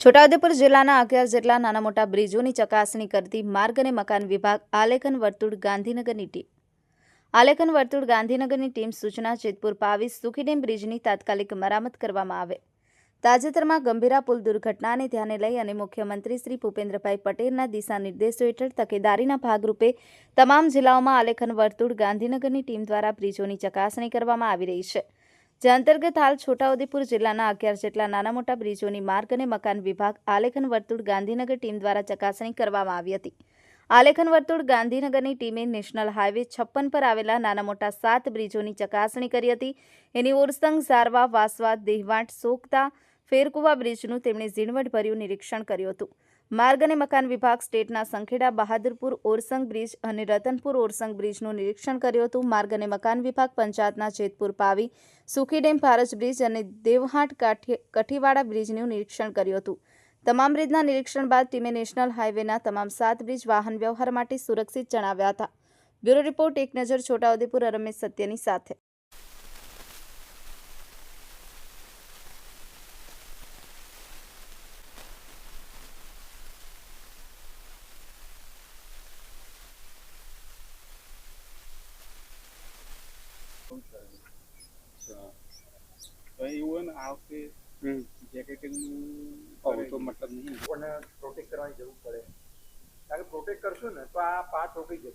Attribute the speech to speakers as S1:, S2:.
S1: છોટાઉદેપુર જિલ્લાના અગિયાર જેટલા નાના મોટા બ્રિજોની ચકાસણી કરતી માર્ગ અને મકાન વિભાગ આલેખન વર્તુળ ગાંધીનગરની ટીમ. આલેખન વર્તુળ ગાંધીનગરની ટીમ સૂચના જેતપુર પાવીસ સુખીડેમ બ્રિજની તાત્કાલિક મરામત કરવામાં આવે. તાજેતરમાં ગંભીરા પુલ દુર્ઘટનાને ધ્યાને લઈ અને મુખ્યમંત્રી શ્રી ભૂપેન્દ્રભાઈ પટેલના દિશા નિર્દેશો હેઠળ તકેદારીના ભાગરૂપે તમામ જિલ્લાઓમાં આલેખન વર્તુળ ગાંધીનગરની ટીમ દ્વારા બ્રિજોની ચકાસણી કરવામાં આવી રહી છે. જે અંતર્ગત હાલ છોટાઉદેપુર જિલ્લાના અગિયાર જેટલા નાના મોટા બ્રિજોની માર્ગ અને મકાન વિભાગ આલેખન વર્તુળ ગાંધીનગર ટીમ દ્વારા ચકાસણી કરવામાં આવી હતી. આલેખન વર્તુળ ગાંધીનગરની ટીમે નેશનલ હાઈવે છપ્પન પર આવેલા નાના મોટા સાત બ્રિજોની ચકાસણી કરી હતી. એની ઓરસંગ ઝારવા વાસવા, દેહવાંટ, સોગતા, ફેરકુવા બ્રિજનું તેમણે ઝીણવટભર્યું નિરીક્ષણ કર્યું હતું. માર્ગ અને મકાન વિભાગ સ્ટેટના સંખેડા, બહાદુરપુર, ઓરસંગ બ્રિજ અને રતનપુર ઓરસંગ બ્રિજનું નિરીક્ષણ કર્યું હતું. માર્ગ અને મકાન વિભાગ પંચાયતના જેતપુર પાવી, સુખી ડેમ, ભારજ બ્રિજ અને દેવહાટ કાઠી, કઠીવાડા બ્રિજનું નિરીક્ષણ કર્યું હતું. તમામ બ્રિજના નિરીક્ષણ બાદ ટીમે નેશનલ હાઇવેના તમામ સાત બ્રિજ વાહન વ્યવહાર માટે સુરક્ષિત જણાવ્યા હતા. બ્યુરો રિપોર્ટ, એક નજર છોટાઉદેપુર રમેશ સત્યની સાથે.
S2: એવું હોય ને આ વખતે જેકેટિંગનું
S3: તો મતલબ નહીં.
S4: પ્રોટેક્ટ કરવાની જરૂર પડે. કારણ કે પ્રોટેક્ટ કરશું ને તો આ પાર્ટ રોકી જશે.